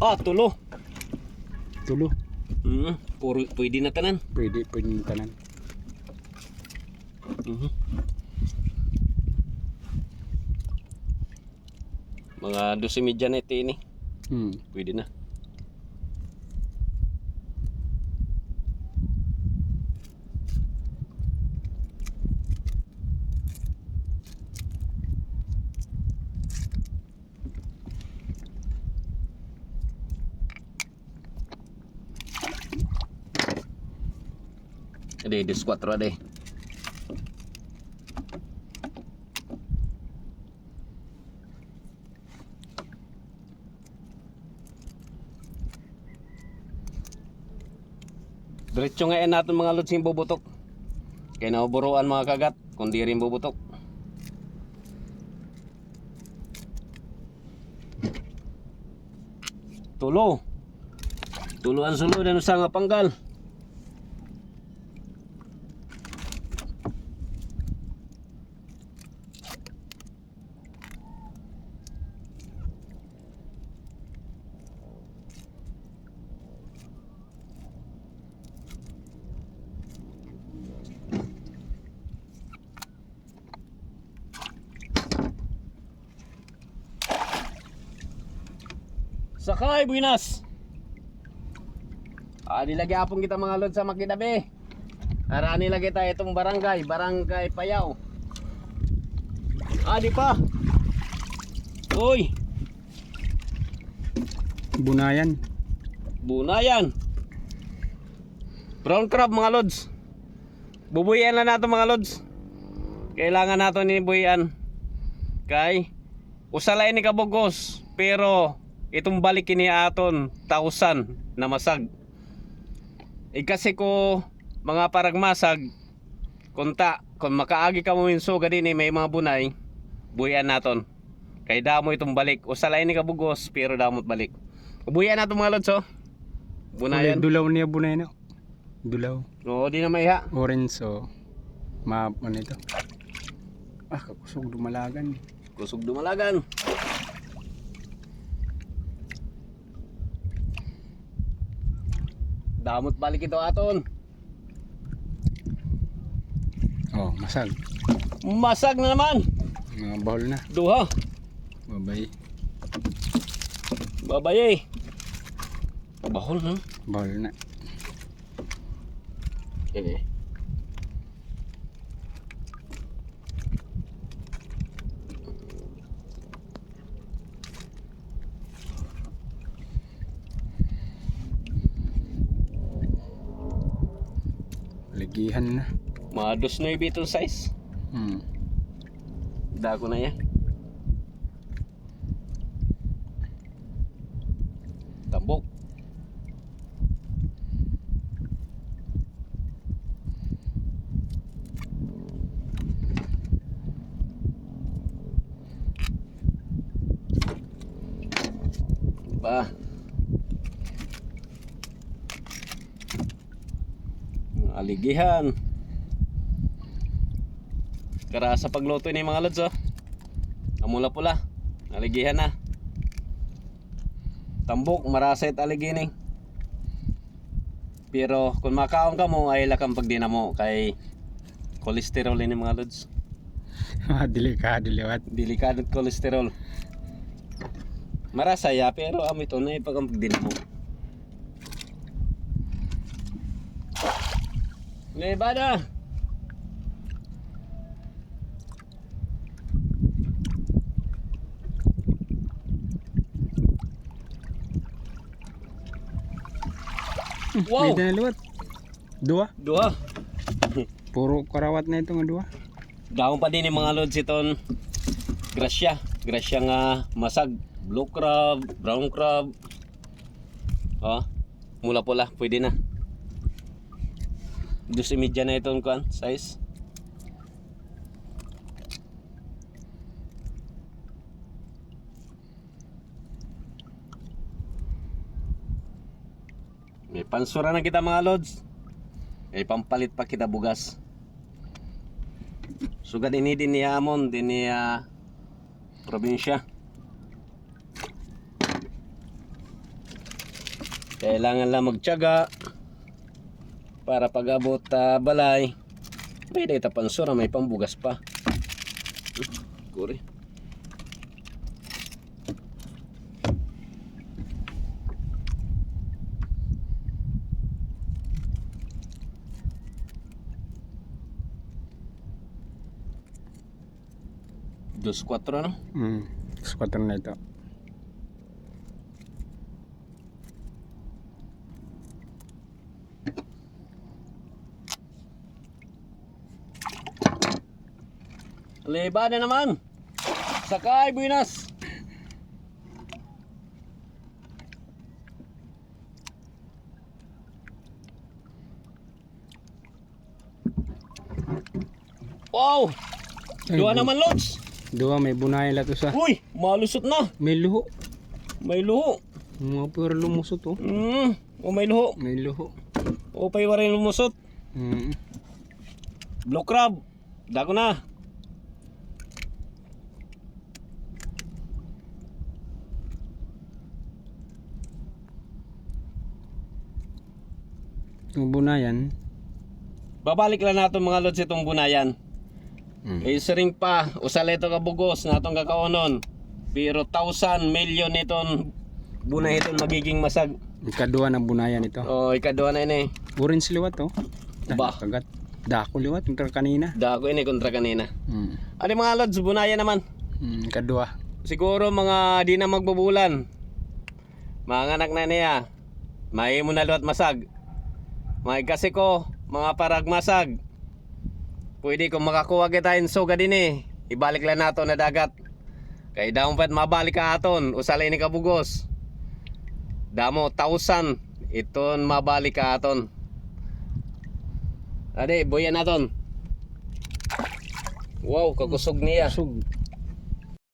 Ah, tulo. Tulo. Mm, puro, pwede na tanan. Pwede, pwede yung tanan. Mhm. Mga 12 media na ito ini. Hmm. Pwede na. Ade, dis 4 ade. Diretso ngayon natin mga lods yung bubutok. Kaya nauburuan mga kagat, kundi rin bubutok. Tulo. Tulo ang sulod ano sa panggal. Sakay, buinas. Ah, nilagay apong kita mga lod sa makitabi. Ara nilagay tayo itong barangay, barangay Payaw. Ah, di pa. Uy, Bunayan. bunayan. Brown crab mga lods. Bubuyan na nato mga lods. Kailangan nato ni buyan. Kay usalay ni kabugos pero itong balik kini aton tausan na masag. Eh kasi ko mga paragmasag kunta kung makaagi ka mo minso gadi ni may mga bunay buyan naton. Kay damo itong balik. Usalay ni kabugos pero damot balik. Buyan nato mga lods. Kulay Bunayan. Dulaw niya bunayan. oh. Dulaw. Oo, di na maiha. Orange so. Ma ano ito? Ah, kakusog dumalagan. Kusog dumalagan. Damot balik ito aton. Oh, masag. Masag na naman. Mga bahol na. Duha. Babay. Babay eh. Bahol na. Bahol na. Eh. Ligihan na. Mga dos na itong size. Hmm. Dako na yan. Tambok. Ba. Aligihan. Kara sa pagluto ni mga lods oh. Amula pula. Aligihan na. Tambok, maraset aligining. Pero kung makaon ka mo, ay lakang pagdinamo kay cholesterol ini mga lods. Delikado liwat. Delikado cholesterol. Marasaya pero amo ito na ipag pagdinamo. Lebada! Wow! Na liwat. Dua. Dua. Puro karawat na ito nga dua. Dahon pa din yung mga lods iton. Grasya. Grasya nga masag. Blue crab, brown crab. Oh, mula pula, pwede na. Dos imidya na itong kan, size. May pansura na kita mga lods. May pampalit pa kita bugas. Sugad ini din ni Amon din ni ah, probinsya. Kailangan lang magtiyaga para pag-abot ah, balay. Pwede ita pansura, may pambugas pa. Hmm, Kuri. Dos cuatro, no? Hmm. Squatter na ito. Leba na naman. Sakay, buenas. Wow! Dua naman, Lods. Dua may bunay la to sa. Uy, malusot na. May luho. May luho. Mga pero lumusot oh. Hmm, o may luho. May luho. O pay warin lumusot. Hmm. Blue crab. Dako na. Yung bunayan. Babalik lang nato mga Lods itong bunayan. Hmm. Eh, ring pa, usala ito kabugos na itong kakaonon. Pero thousand million itong bunay itong magiging masag. Ikadua ng bunayan ito. O, ikaduha na ini. Orange liwat oh. Ba. Kagat. Dako liwat yung kanina. Dako ini kontra kanina. Hmm. Ano mga lods, bunayan naman. Hmm. Ikadua. Siguro mga di na magbabulan. Mga anak na niya. May mo na luwat masag. May kasi ko, mga parag masag. Pwede kung makakuha kita in soga din eh. Ibalik lang nato na dagat. Kay daon pat mabalik ka aton. Usalay ni kabugos. Damo, tausan. Iton mabalik ka aton. Ade, buyan naton. Wow, kakusog niya. Sug.